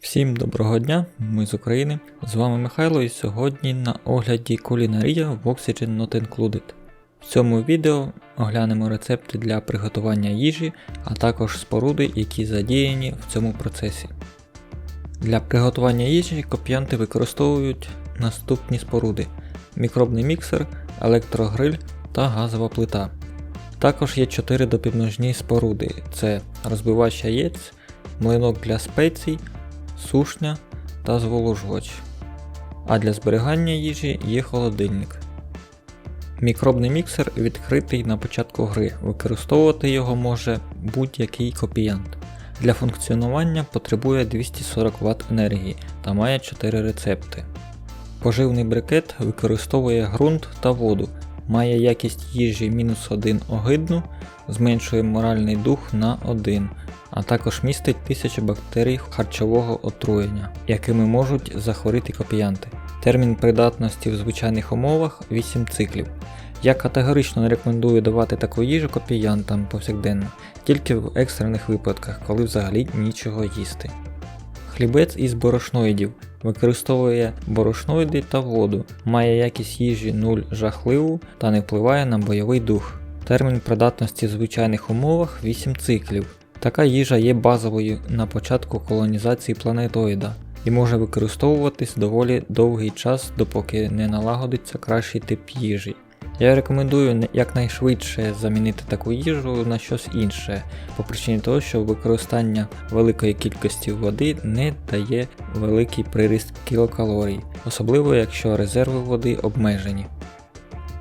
Всім доброго дня, ми з України. З вами Михайло і сьогодні на огляді кулінарія в Oxygen Not Included. В цьому відео оглянемо рецепти для приготування їжі, а також споруди, які задіяні в цьому процесі. Для приготування їжі копіянти використовують наступні споруди: мікробний міксер, електрогриль та газова плита. Також є 4 допівножні споруди: це розбивач яєць, млинок для спецій, сушня та зволожувач. А для зберігання їжі є холодильник. Мікробний міксер відкритий на початку гри. Використовувати його може будь-який копіянт. Для функціонування потребує 240 Вт енергії та має 4 рецепти. Поживний брикет використовує ґрунт та воду, має якість їжі мінус 1 огидну, зменшує моральний дух на 1, а також містить тисячі бактерій харчового отруєння, якими можуть захворіти копіянти. Термін придатності в звичайних умовах 8 циклів. Я категорично не рекомендую давати таку їжу копіянтам повсякденно, тільки в екстрених випадках, коли взагалі нічого їсти. Хлібець із борошноїдів використовує борошноїди та воду, має якість їжі 0 жахливу та не впливає на бойовий дух. Термін придатності в звичайних умовах 8 циклів. Така їжа є базовою на початку колонізації планетоїда і може використовуватись доволі довгий час, допоки не налагодиться кращий тип їжі. Я рекомендую якнайшвидше замінити таку їжу на щось інше, по причині того, що використання великої кількості води не дає великий приріст кілокалорій, особливо якщо резерви води обмежені.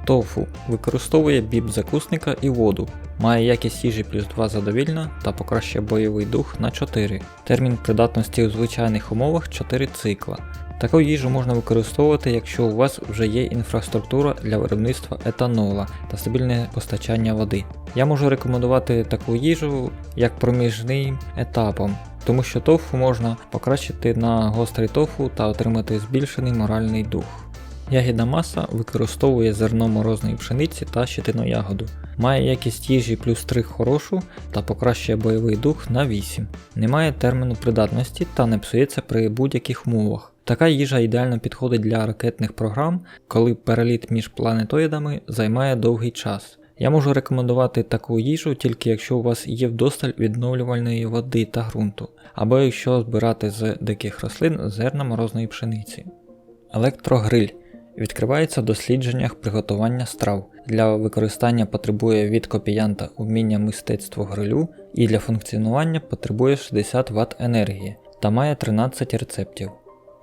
Тофу використовує біб закусника і воду, має якість їжі плюс 2 задовільна та покращує бойовий дух на 4. Термін придатності у звичайних умовах 4 цикла. Таку їжу можна використовувати, якщо у вас вже є інфраструктура для виробництва етанола та стабільне постачання води. Я можу рекомендувати таку їжу як проміжним етапом, тому що тофу можна покращити на гострий тофу та отримати збільшений моральний дух. Ягідна маса використовує зерно морозної пшениці та щитину-ягоду. Має якість їжі плюс 3 хорошу та покращує бойовий дух на 8. Немає терміну придатності та не псується при будь-яких умовах. Така їжа ідеально підходить для ракетних програм, коли переліт між планетоїдами займає довгий час. Я можу рекомендувати таку їжу тільки якщо у вас є вдосталь відновлювальної води та ґрунту, або якщо збирати з диких рослин зерна морозної пшениці. Електрогриль відкривається в дослідженнях приготування страв. Для використання потребує від копіянта уміння мистецтво грилю і для функціонування потребує 60 Вт енергії та має 13 рецептів.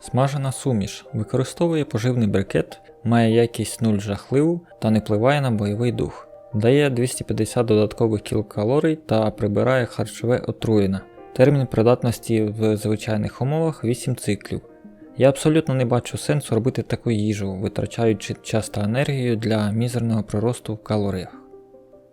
Смажена суміш використовує поживний брикет, має якість 0 жахливу та не впливає на бойовий дух. Дає 250 додаткових кілокалорій та прибирає харчове отруєння. Термін придатності в звичайних умовах 8 циклів. Я абсолютно не бачу сенсу робити таку їжу, витрачаючи час та енергію для мізерного приросту в калоріях.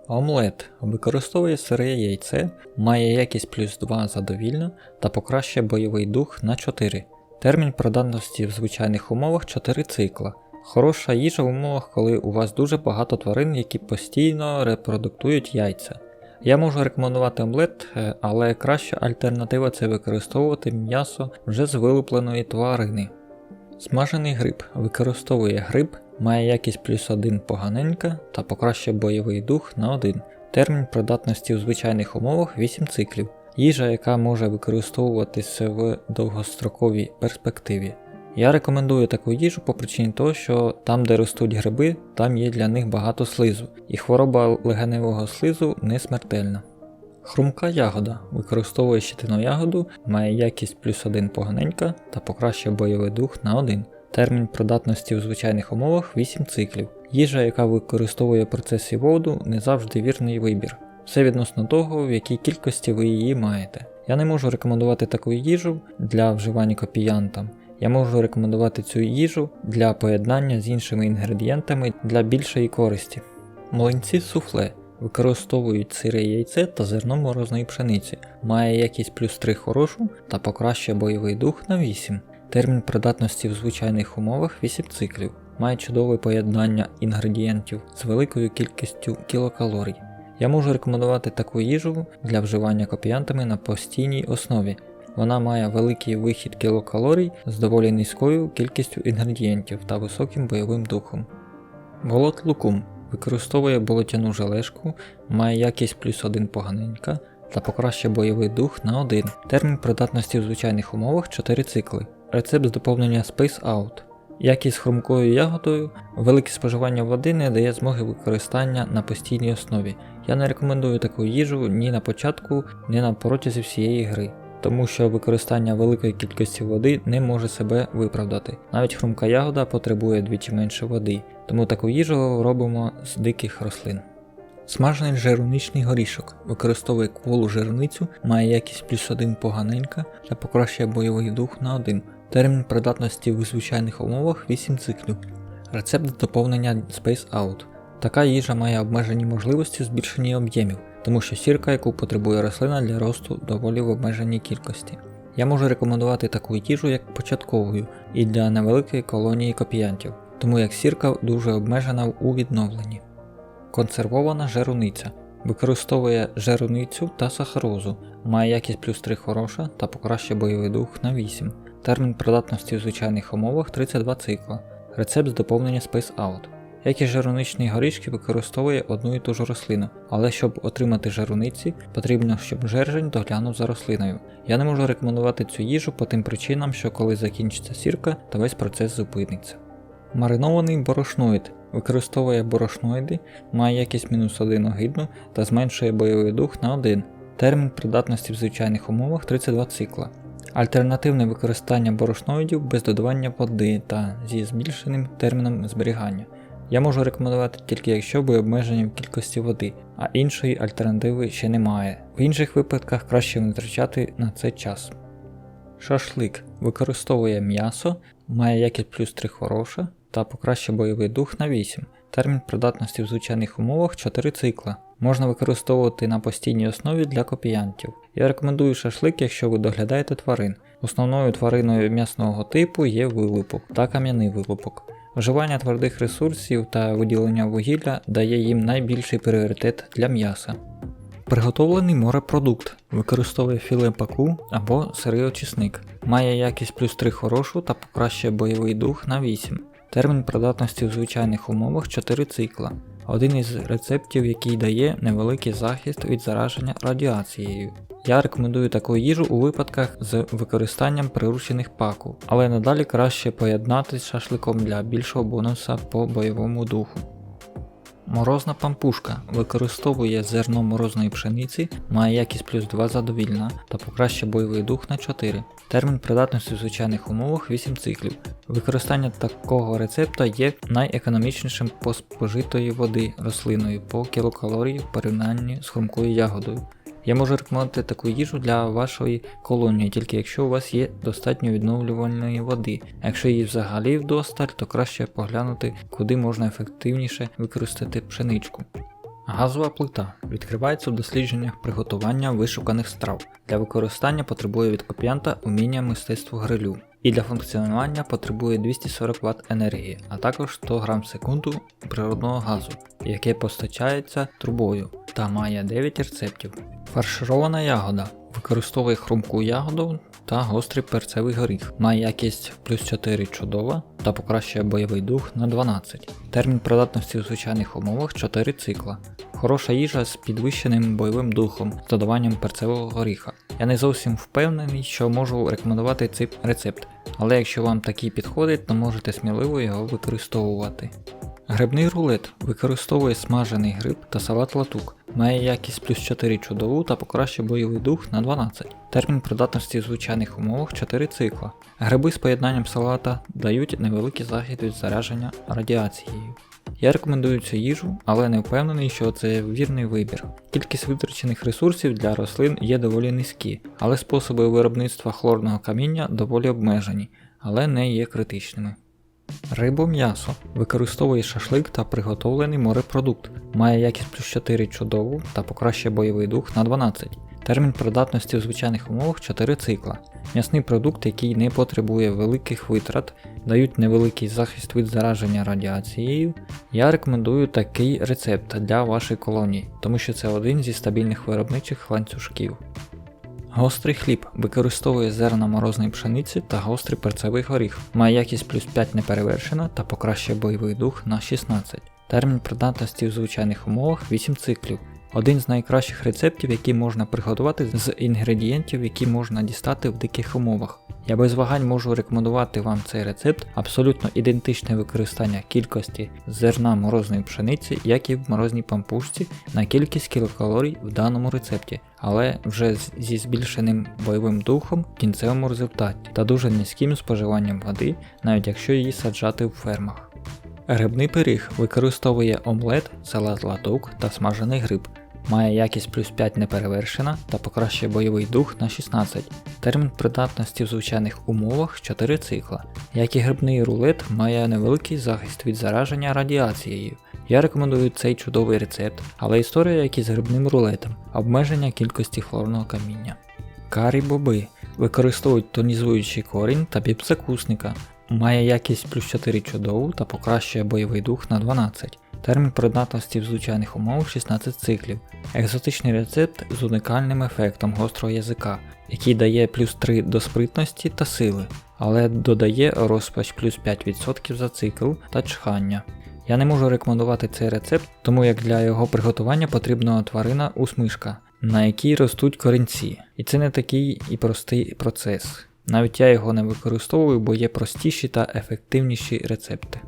Омлет використовує сире яйце, має якість плюс 2 задовільно та покращує бойовий дух на 4. Термін придатності в звичайних умовах 4 цикла. Хороша їжа в умовах, коли у вас дуже багато тварин, які постійно репродуктують яйця. Я можу рекомендувати омлет, е, але краща альтернатива це використовувати м'ясо вже з вилупленої тварини. Смажений гриб використовує гриб, має якість плюс 1 поганенька та покращує бойовий дух на 1. Термін придатності у звичайних умовах 8 циклів. Їжа, яка може використовуватися в довгостроковій перспективі. Я рекомендую таку їжу по причині того, що там, де ростуть гриби, там є для них багато слизу, і хвороба легеневого слизу не смертельна. Хрумка ягода використовує щитину ягоду, має якість плюс 1 поганенька та покращує бойовий дух на 1. Термін придатності в звичайних умовах 8 циклів. Їжа, яка використовує процесі воду, не завжди вірний вибір. Все відносно того, в якій кількості ви її маєте. Я не можу рекомендувати таку їжу для вживання копіянтам. Я можу рекомендувати цю їжу для поєднання з іншими інгредієнтами для більшої користі. Млинці суфле використовують сире яйце та зерно морозної пшениці, має якість плюс 3 хорошу та покращує бойовий дух на 8. Термін придатності в звичайних умовах 8 циклів, має чудове поєднання інгредієнтів з великою кількістю кілокалорій. Я можу рекомендувати таку їжу для вживання копіянтами на постійній основі. Вона має великий вихід кілокалорій з доволі низькою кількістю інгредієнтів та високим бойовим духом. Болот лукум використовує болотяну желешку, має якість плюс 1 поганенька та покращує бойовий дух на 1. Термін придатності в звичайних умовах 4 цикли. Рецепт з доповнення Space Out. Якість хрумкою ягодою, велике споживання води не дає змоги використання на постійній основі. Я не рекомендую таку їжу ні на початку, ні на протязі всієї гри, тому що використання великої кількості води не може себе виправдати. Навіть хрумка ягода потребує двічі менше води, тому таку їжу робимо з диких рослин. Смажений жируничний горішок використовує кволу жирницю, має якість плюс 1 поганенька та покращує бойовий дух на 1. Термін придатності в звичайних умовах 8 циклів. Рецепт доповнення Space Out. Така їжа має обмежені можливості збільшення об'ємів, тому що сірка, яку потребує рослина для росту, доволі в обмеженій кількості. Я можу рекомендувати таку їжу як початковою і для невеликої колонії копіянтів, тому як сірка дуже обмежена у відновленні. Консервована жируниця. Використовує жируницю та сахарозу, має якість плюс 3 хороша та покращує бойовий дух на 8. Термін придатності в звичайних умовах 32 цикла. Рецепт з доповнення Space Out. Як і жируничні горішки використовує одну і ту ж рослину, але щоб отримати жируниці, потрібно, щоб жержень доглянув за рослиною. Я не можу рекомендувати цю їжу по тим причинам, що коли закінчиться сірка, то весь процес зупиниться. Маринований борошноїд використовує борошноїди, має якість мінус 1 огидну та зменшує бойовий дух на 1. Термін придатності в звичайних умовах 32 цикла. Альтернативне використання борошноїдів без додавання води та зі збільшеним терміном зберігання. Я можу рекомендувати тільки якщо ви обмежені в кількості води, а іншої альтернативи ще немає. В інших випадках краще не витрачати на це час. Шашлик використовує м'ясо, має якість плюс 3 хороша та покращує бойовий дух на 8. Термін придатності в звичайних умовах 4 цикла. Можна використовувати на постійній основі для копіянтів. Я рекомендую шашлик, якщо ви доглядаєте тварин. Основною твариною м'ясного типу є вилупок та кам'яний вилупок. Вживання твердих ресурсів та виділення вугілля дає їм найбільший пріоритет для м'яса. Приготовлений морепродукт використовує філе паку або сирий очисник. Має якість плюс 3 хорошу та покращує бойовий дух на 8. Термін придатності в звичайних умовах 4 цикла. Один із рецептів, який дає невеликий захист від зараження радіацією. Я рекомендую таку їжу у випадках з використанням приручених паку, але надалі краще поєднати з шашликом для більшого бонуса по бойовому духу. Морозна пампушка використовує зерно морозної пшениці, має якість плюс 2 задовільна та покращує бойовий дух на 4. Термін придатності в звичайних умовах 8 циклів. Використання такого рецепта є найекономічнішим по спожитої води рослиною по кілокалорії в порівнянні з хрумкою ягодою. Я можу рекомендувати таку їжу для вашої колонії, тільки якщо у вас є достатньо відновлювальної води. А якщо її взагалі вдосталь, то краще поглянути, куди можна ефективніше використати пшеничку. Газова плита відкривається в дослідженнях приготування вишуканих страв. Для використання потребує від копіянта уміння мистецтву грилю. І для функціонування потребує 240 Вт енергії, а також 100 г секунду природного газу, яке постачається трубою та має 9 рецептів. Фарширована ягода використовує хрумку ягоду та гострий перцевий горіх. Має якість плюс 4 чудова та покращує бойовий дух на 12. Термін придатності у звичайних умовах 4 цикла. Хороша їжа з підвищеним бойовим духом з додаванням перцевого горіха. Я не зовсім впевнений, що можу рекомендувати цей рецепт, але якщо вам такий підходить, то можете сміливо його використовувати. Грибний рулет використовує смажений гриб та салат латук. Має якість плюс 4 чудову та покращує бойовий дух на 12. Термін придатності в звичайних умовах 4 цикла. Гриби з поєднанням салата дають невеликий захід від зараження радіацією. Я рекомендую цю їжу, але не впевнений, що це вірний вибір. Кількість витрачених ресурсів для рослин є доволі низькі, але способи виробництва хлорного каміння доволі обмежені, але не є критичними. Рибом'ясо використовує шашлик та приготовлений морепродукт, має якість плюс 4 чудову та покращує бойовий дух на 12. Термін придатності в звичайних умовах 4 цикла. М'ясний продукт, який не потребує великих витрат, дають невеликий захист від зараження радіацією. Я рекомендую такий рецепт для вашої колонії, тому що це один зі стабільних виробничих ланцюжків. Гострий хліб використовує зерна морозної пшениці та гострий перцевий горіх. Має якість плюс 5 неперевершена та покращує бойовий дух на 16. Термін придатності в звичайних умовах 8 циклів. Один з найкращих рецептів, які можна приготувати з інгредієнтів, які можна дістати в диких умовах. Я без вагань можу рекомендувати вам цей рецепт, абсолютно ідентичне використання кількості зерна морозної пшениці, як і в морозній пампушці, на кількість кілокалорій в даному рецепті, але вже зі збільшеним бойовим духом в кінцевому результаті та дуже низьким споживанням води, навіть якщо її саджати в фермах. Грибний пиріг використовує омлет, салат латук та смажений гриб. Має якість плюс 5 неперевершена та покращує бойовий дух на 16. Термін придатності в звичайних умовах 4 цикла. Як і грибний рулет, має невеликий захист від зараження радіацією. Я рекомендую цей чудовий рецепт, але історія як і з грибним рулетом, обмеження кількості хлорного каміння. Карі боби використовують тонізуючий корінь та піпсакусника. Має якість плюс 4 чудову та покращує бойовий дух на 12. Термін придатності в звичайних умовах 16 циклів. Екзотичний рецепт з унікальним ефектом гострого язика, який дає плюс 3 до спритності та сили, але додає розпач плюс 5% за цикл та чхання. Я не можу рекомендувати цей рецепт, тому як для його приготування потрібна тварина усмишка, на якій ростуть корінці. І це не такий і простий процес. Навіть я його не використовую, бо є простіші та ефективніші рецепти.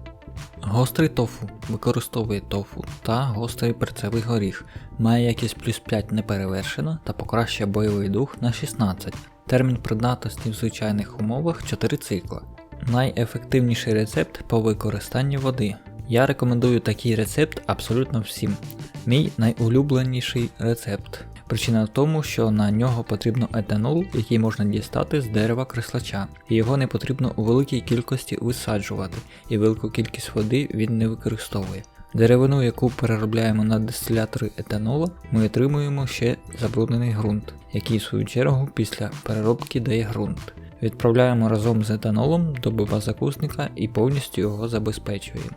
Гострий тофу використовує тофу та гострий перцевий горіх, має якість плюс 5 неперевершена та покращує бойовий дух на 16. Термін придатності в звичайних умовах 4 цикла. Найефективніший рецепт по використанню води. Я рекомендую такий рецепт абсолютно всім. Мій найулюбленіший рецепт. Причина в тому, що на нього потрібно етанол, який можна дістати з дерева креслача, і його не потрібно у великій кількості висаджувати, і велику кількість води він не використовує. Деревину, яку переробляємо на дистилятори етанола, ми отримуємо ще забруднений ґрунт, який в свою чергу після переробки дає ґрунт. Відправляємо разом з етанолом до базакусника і повністю його забезпечуємо.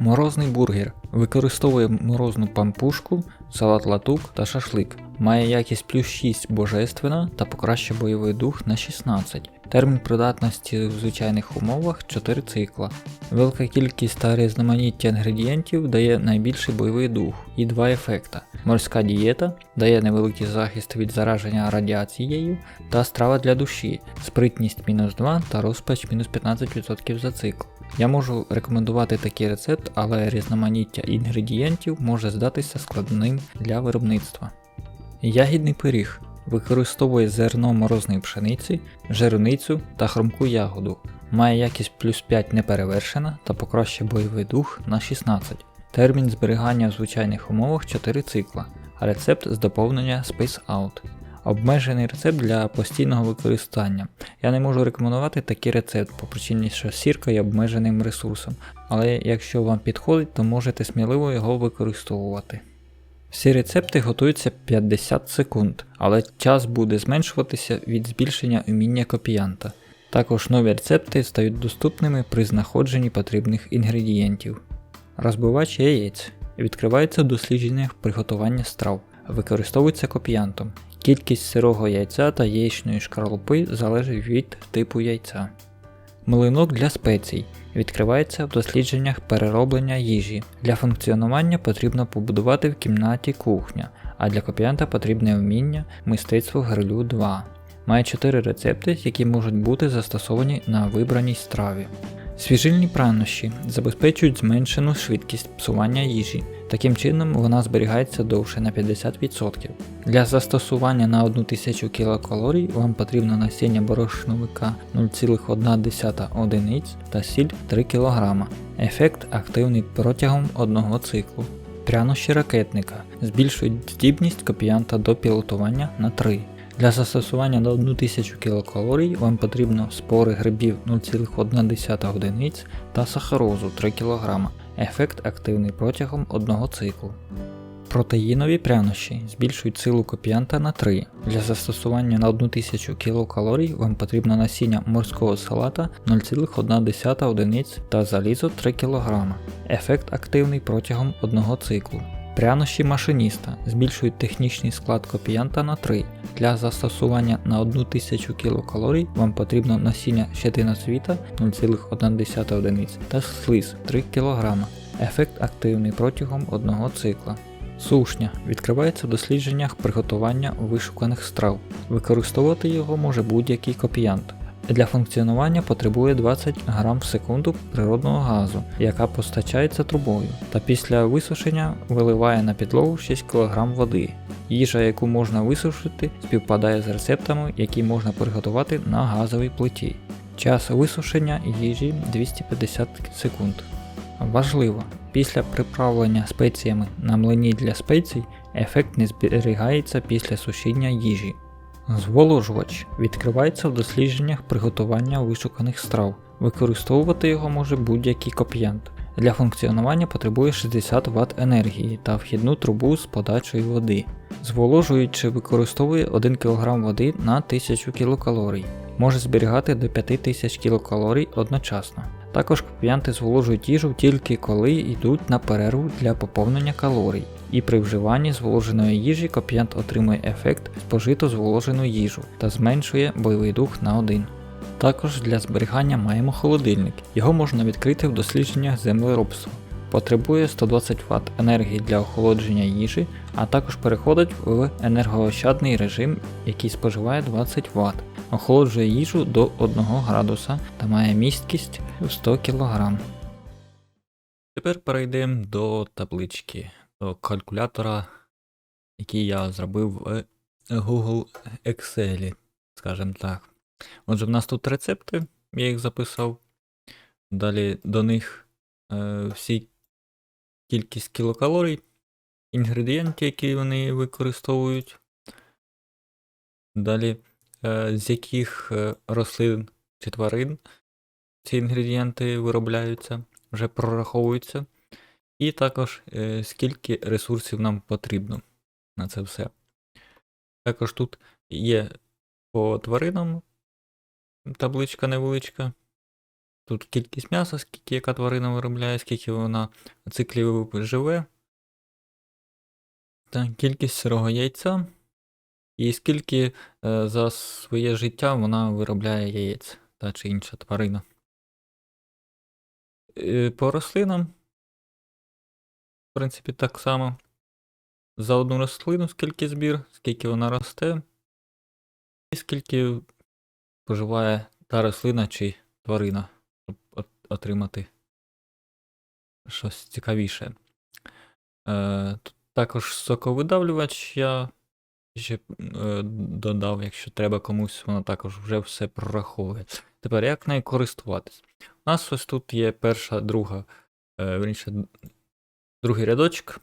Морозний бургер використовує морозну пампушку, салат латук та шашлик. Має якість плюс 6 божественна та покращує бойовий дух на 16. Термін придатності в звичайних умовах 4 цикла. Велика кількість та різноманіття інгредієнтів дає найбільший бойовий дух і два ефекта. Морська дієта дає невеликий захист від зараження радіацією та страва для душі, спритність мінус 2 та розпач мінус 15% за цикл. Я можу рекомендувати такий рецепт, але різноманіття інгредієнтів може здатися складним для виробництва. Ягідний пиріг використовує зерно морозної пшениці, жируницю та хромку ягоду. Має якість плюс 5 неперевершена та покращує бойовий дух на 16. Термін зберігання в звичайних умовах 4 цикла, а рецепт з доповнення Space Out. Обмежений рецепт для постійного використання. Я не можу рекомендувати такий рецепт по причині, що сірка є обмеженим ресурсом, але якщо вам підходить, то можете сміливо його використовувати. Всі рецепти готуються 50 секунд, але час буде зменшуватися від збільшення уміння копіянта. Також нові рецепти стають доступними при знаходженні потрібних інгредієнтів. Розбивач яєць відкривається в дослідженнях приготування страв, використовується копіянтом. Кількість сирого яйця та яєчної шкарлупи залежить від типу яйця. Млинок для спецій відкривається в дослідженнях перероблення їжі. Для функціонування потрібно побудувати в кімнаті кухня, а для копіянта потрібне вміння мистецтво грилю 2. Має 4 рецепти, які можуть бути застосовані на вибраній страві. Свіжильні пранощі забезпечують зменшену швидкість псування їжі. Таким чином вона зберігається довше на 50%. Для застосування на 1000 кілокалорій вам потрібно насіння борошновика 0,1 одиниць та сіль 3 кг. Ефект активний протягом одного циклу. Прянощі ракетника збільшують здібність копіянта до пілотування на 3. Для застосування на 1000 кілокалорій вам потрібно спори грибів 0,1 одиниць та сахарозу 3 кг. Ефект активний протягом одного циклу. Протеїнові прянощі збільшують силу копіянта на 3. Для застосування на 1000 кілокалорій вам потрібно насіння морського салата 0,1 одиниць та залізо 3 кг. Ефект активний протягом одного циклу. Прянощі машиніста збільшують технічний склад копіянта на 3. Для застосування на 1000 кілокалорій вам потрібно насіння щетиноцвіта 0,1 одиниць та слиз 3 кг. Ефект активний протягом одного цикла. Сушня відкривається в дослідженнях приготування вишуканих страв. Використовувати його може будь-який копіянт. Для функціонування потребує 20 грам в секунду природного газу, яка постачається трубою, та після висушення виливає на підлогу 6 кг води. Їжа, яку можна висушити, співпадає з рецептами, які можна приготувати на газовій плиті. Час висушення їжі 250 секунд. Важливо, після приправлення спеціями на млині для спецій ефект не зберігається після сушіння їжі. Зволожувач відкривається в дослідженнях приготування вишуканих страв. Використовувати його може будь-який копіянт. Для функціонування потребує 60 Вт енергії та вхідну трубу з подачею води. Зволожуючи використовує 1 кг води на 1000 кілокалорій. Може зберігати до 5000 кілокалорій одночасно. Також копіянти зволожують їжу тільки коли йдуть на перерву для поповнення калорій. І при вживанні зволоженої їжі копіянт отримує ефект спожиту зволожену їжу та зменшує бойовий дух на 1. Також для зберігання маємо холодильник. Його можна відкрити в дослідженнях землеробства. Потребує 120 Вт енергії для охолодження їжі, а також переходить в енергоощадний режим, який споживає 20 Вт. Охолоджує їжу до 1 градуса та має місткість в 100 кг. Тепер перейдемо до таблички, калькулятора, який я зробив в Google Excel, скажімо так. Отже, в нас тут рецепти, я їх записав. Далі до них е, всі кількість кілокалорій, інгредієнти, які вони використовують. Далі, е, з яких е, рослин чи тварин ці інгредієнти виробляються, вже прораховуються. І також е, скільки ресурсів нам потрібно на це все. Також тут є по тваринам табличка невеличка. Тут кількість м'яса, скільки яка тварина виробляє, скільки вона циклів живе. Та кількість сирого яйця. І скільки е, за своє життя вона виробляє яєць та чи інша тварина. Е, по рослинам, в принципі, так само. За одну рослину скільки збір, скільки вона росте, і скільки споживає та рослина чи тварина, щоб отримати щось цікавіше. Е, тут також соковидавлювач я ще е, додав, якщо треба комусь, воно також вже все прораховує. Тепер як нею користуватись? У нас ось тут є перша, друга, е, верніше, другий рядочок.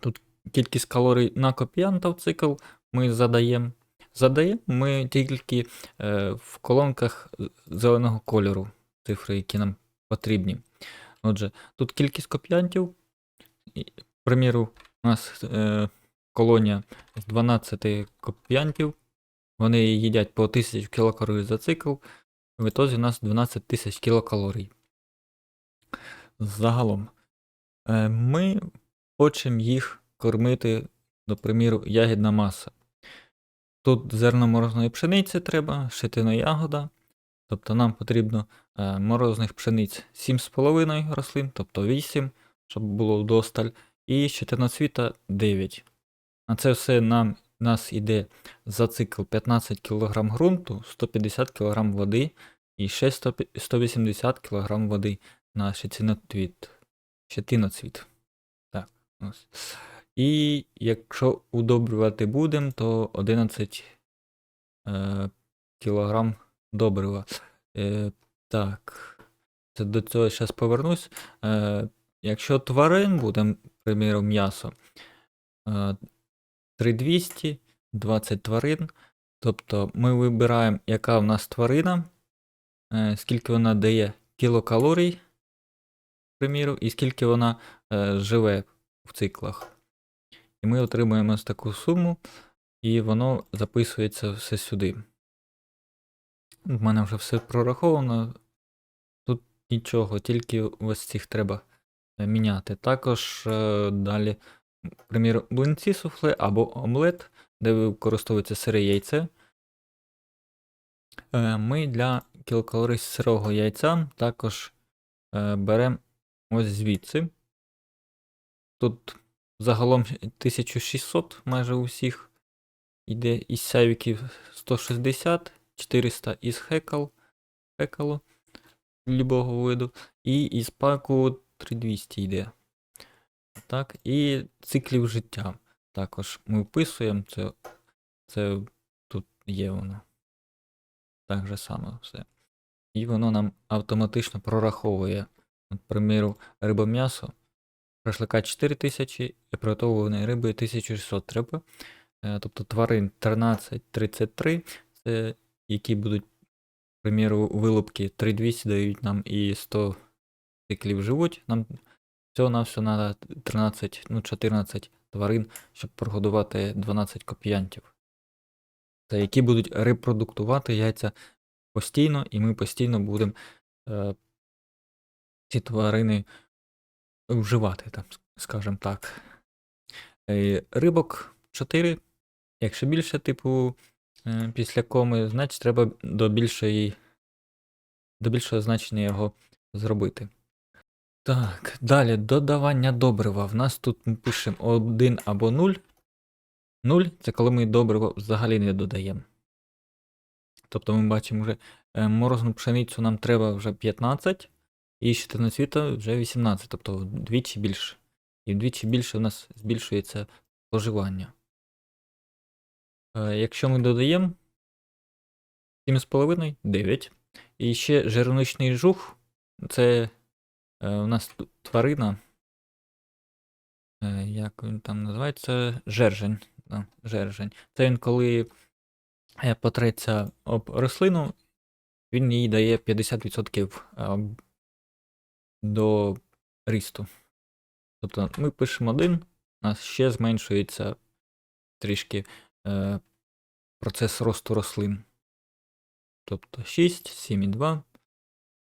Тут кількість калорій на копіянта в цикл ми задаємо. Задаємо ми тільки е, в колонках зеленого кольору цифри, які нам потрібні. Отже, тут кількість копіянтів. Приміру, у нас е, колонія з 12 копіянтів. Вони їдять по 1000 кілокалорій за цикл. В ітозі у нас 12 тисяч кілокалорій. Загалом. Е, ми хочемо їх кормити, до приміру, ягідна маса. Тут зерно морозної пшениці треба, щитина ягода. Тобто нам потрібно е, морозних пшениць 7,5 рослин, тобто 8, щоб було вдосталь, і щитиноцвіта 9. На це все нам, нас йде за цикл 15 кг ґрунту, 150 кг води і ще 180 кг води на щитиноцвіт. Щитиноцвіт. Так, ось. І якщо удобрювати будемо, то 11 е, кг добрива. Е, так, це до цього зараз повернусь. Е, якщо тварин будемо, приміром, м'ясо, е, 3200, 20 тварин. Тобто ми вибираємо, яка в нас тварина, е, скільки вона дає кілокалорій, приміру, і скільки вона е, живе в циклах. І ми отримуємо таку суму, і воно записується все сюди. В мене вже все прораховано. Тут нічого, тільки ось цих треба е, міняти. Також е, далі, примір, блинці суфле або омлет, де використовується сире яйце. Е, Ми для кілокалорій сирого яйця також е, беремо ось звідси. Тут загалом 1600 майже у всіх. Йде із сявіків 160, 400 із хекал, хекалу любого виду, і із паку 3200 йде. Так, і циклів життя. Також ми вписуємо це, це тут є воно. Так же саме все. І воно нам автоматично прораховує, от, приміру, рибом'ясо, шашлика 4000 і приготовленої риби 1600 треба. Е, Тобто тварин 1333, це які будуть, приміру, вилупки 3200 дають нам і 100 циклів живуть. Нам всього на все треба 13, ну 14 тварин, щоб прогодувати 12 копіянтів. Та які будуть репродуктувати яйця постійно, і ми постійно будемо е, ці тварини вживати, там, скажімо так. Е, рибок 4. Якщо більше, типу, е, після коми, значить треба до більшої, до більшого значення його зробити. Так, далі додавання добрива. В нас тут ми пишемо 1 або 0. 0 це коли ми добриво взагалі не додаємо. Тобто ми бачимо вже е, морозну пшеницю нам треба вже 15, і щитоноцвіта вже 18, тобто вдвічі більше. І вдвічі більше у нас збільшується споживання. Е, Якщо ми додаємо 7,5, 9. І ще жирничний жух це е, у нас тварина. Е, як він там називається? Жержень. Жержень. Це він коли потреться об рослину, він їй дає 50% е, до рісту. Тобто ми пишемо один, у нас ще зменшується трішки е, процес росту рослин. Тобто 6, 7,2,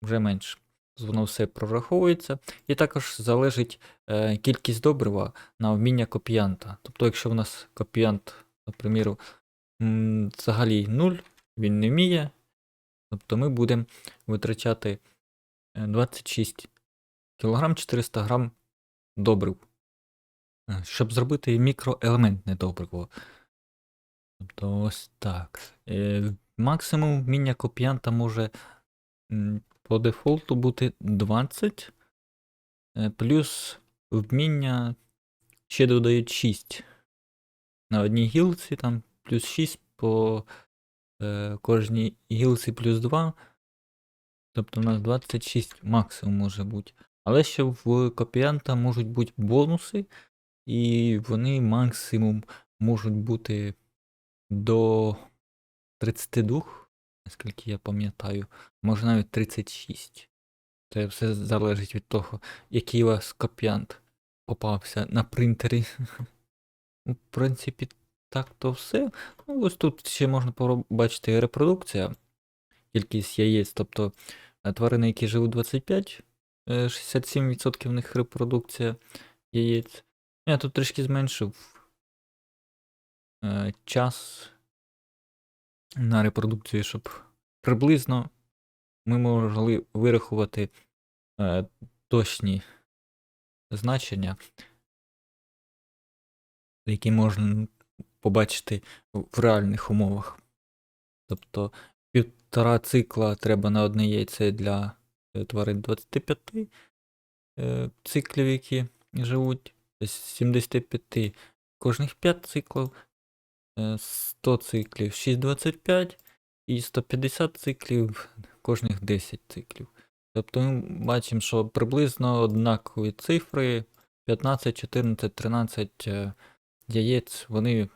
вже менше. Воно все прораховується. І також залежить е, кількість добрива на вміння копіянта. Тобто, якщо в нас копіянт, наприклад, взагалі 0, він не вміє, тобто ми будемо витрачати е, 26 кг 400 грам добрив, е, щоб зробити мікроелементне добриво. Тобто ось так. Е, максимум вміння копіянта може по дефолту бути 20, е, плюс вміння ще додають 6 на одній гілці, там плюс 6 по е, кожній гілці плюс 2. Тобто у нас 26 максимум може бути. Але ще в копіянта можуть бути бонуси, і вони максимум можуть бути до 32, наскільки я пам'ятаю, може навіть 36. Це все залежить від того, який у вас копіант попався на принтері. В принципі, так то все. Ну, ось тут ще можна побачити репродукція, кількість яєць, тобто е, тварини, які живуть 25, е, 67% в них репродукція яєць. Я тут трішки зменшив е, час на репродукцію, щоб приблизно ми могли вирахувати е, точні значення, які можна побачити в реальних умовах. Тобто півтора цикла треба на одне яйце для е, тварин 25 е, циклів, які живуть, з 75 кожних 5 циклів, е, 100 циклів 6,25 і 150 циклів кожних 10 циклів. Тобто ми бачимо, що приблизно однакові цифри 15, 14, 13 е, яєць вони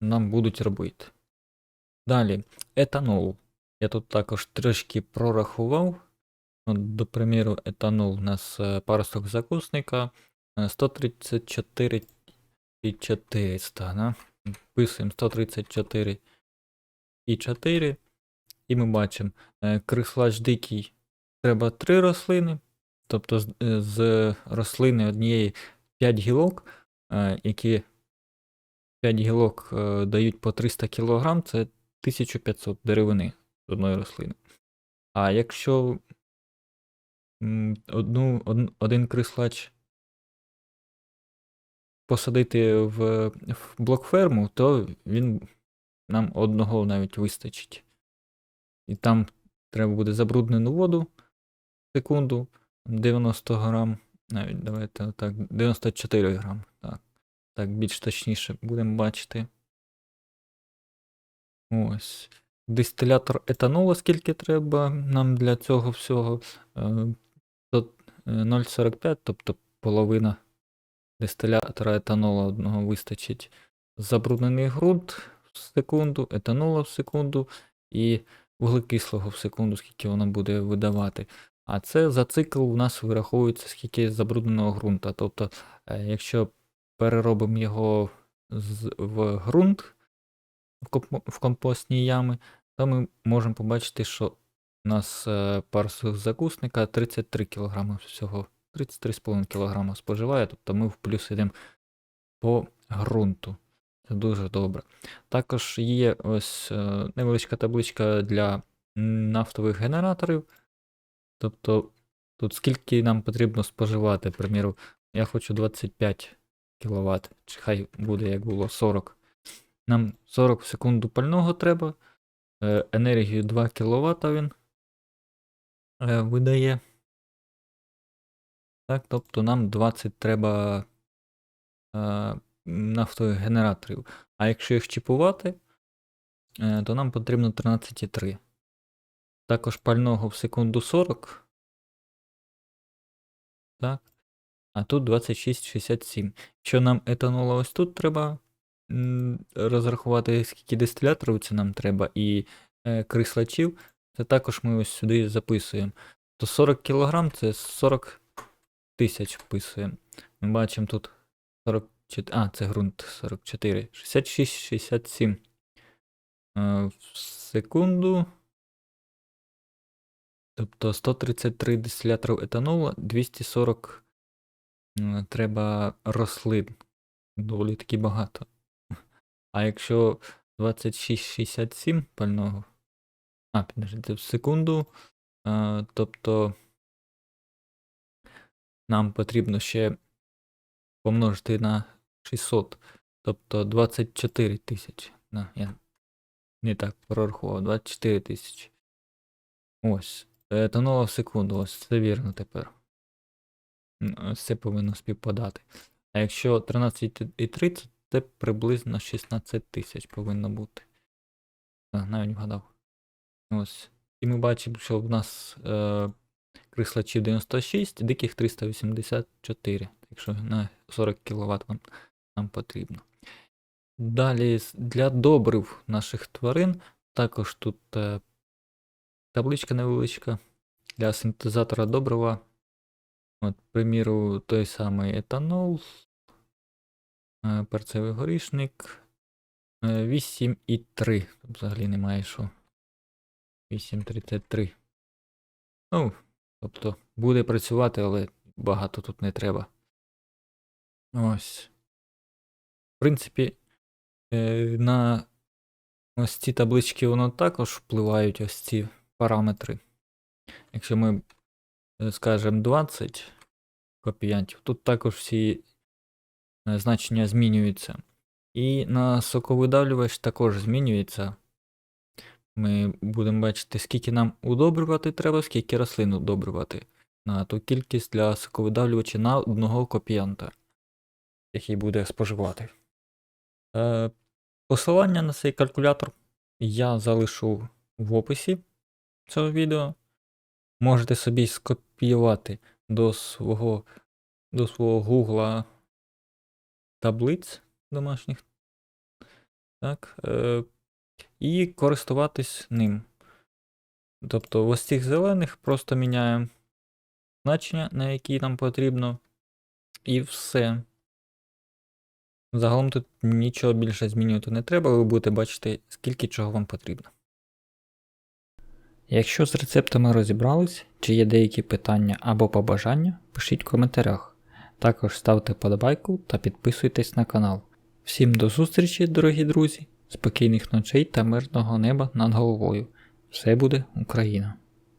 нам будуть робити. Далі, етанол. Я тут також трішки прорахував. От, до приміру, етанол у нас е, паросток закусника е, 134 і 400. Да? Писуємо 134 і 4. І ми бачимо, е, крислач дикий треба 3 рослини, тобто з, е, рослини однієї 5 гілок, е, які 5 гілок е, дають по 300 кг, це 1500 деревини з одної рослини. А якщо одну, од- один крислач посадити в, в блокферму, то він нам одного навіть вистачить. І там треба буде забруднену воду секунду 90 грам. Навіть давайте так, 94 грам. Так, так більш точніше будемо бачити. Ось. Дистилятор етанулу, скільки треба нам для цього всього. Е, то, е, 0,45, тобто половина дистилятора етанулу одного вистачить. Забруднений ґрунт в секунду, етанулу в секунду і вуглекислого в секунду, скільки воно буде видавати. А це за цикл у нас вираховується скільки забрудненого ґрунта. Тобто, е, якщо переробимо його в ґрунт в компостні ями, то ми можемо побачити, що у нас е, пар закусника 33 кг всього, 33,5 кг споживає, тобто ми в плюс йдемо по ґрунту. Це дуже добре. Також є ось е, невеличка табличка для нафтових генераторів. Тобто тут скільки нам потрібно споживати, приміру, я хочу 25 кВт, чи хай буде як було 40. Нам 40 в секунду пального треба. е, Енергію 2 кВт він видає. Так, тобто нам 20 треба е, нафтових генераторів. А якщо їх чіпувати, е, то нам потрібно 13,3. Також пального в секунду 40. Так. А тут 26,67. Якщо нам етанола ось тут треба розрахувати, скільки дистиляторів це нам треба, і е, крислачів, це також ми ось сюди записуємо. То 40 кг це 40 тисяч вписуємо. Ми бачимо тут 44. А, це ґрунт 44. 66, 67. Е, в секунду. Тобто 133 дистиляторів етанолу, 240 м, треба рослин. Доволі таки багато. А якщо 26,67 пального. А, підождіть, в секунду. е, тобто нам потрібно ще помножити на 600. Тобто 24 тисячі. Я не так прорахував. 24 тисячі. Ось. Етанола в секунду, ось це вірно тепер. Ось це повинно співпадати. А якщо 13,30, це приблизно 16 тисяч повинно бути. Навіть вгадав. Ось. І ми бачимо, що в нас е, крислачів 96, диких 384, якщо на 40 кВт нам, нам потрібно. Далі для добрив наших тварин також тут е, табличка невеличка для синтезатора добрива. От, приміру, той самий етанол, е, перцевий горішник. е, 8,3. Тут взагалі немає що. 8,33. Ну, тобто буде працювати, але багато тут не треба. Ось. В принципі, е, на ось ці таблички воно також впливають ось ці параметри. Якщо ми е, скажемо 20 копіянтів, тут також всі е, значення змінюються. І на соковидавлювач також змінюється. Ми будемо бачити, скільки нам удобрювати треба, скільки рослин удобрювати. На ту кількість для соковидавлювача на одного копіянта, який буде споживати. Е, посилання на цей калькулятор я залишу в описі цього відео. Можете собі скопіювати до свого, до свого гугла таблиць домашніх. Так, е, і користуватись ним. Тобто ось цих зелених просто міняємо значення, на які нам потрібно, і все. Загалом тут нічого більше змінювати не треба, ви будете бачити, скільки чого вам потрібно. Якщо з рецептами розібрались, чи є деякі питання або побажання, пишіть в коментарях. Також ставте подобайку та підписуйтесь на канал. Всім до зустрічі, дорогі друзі! спокійних ночей та мирного неба над головою. Все буде Україна!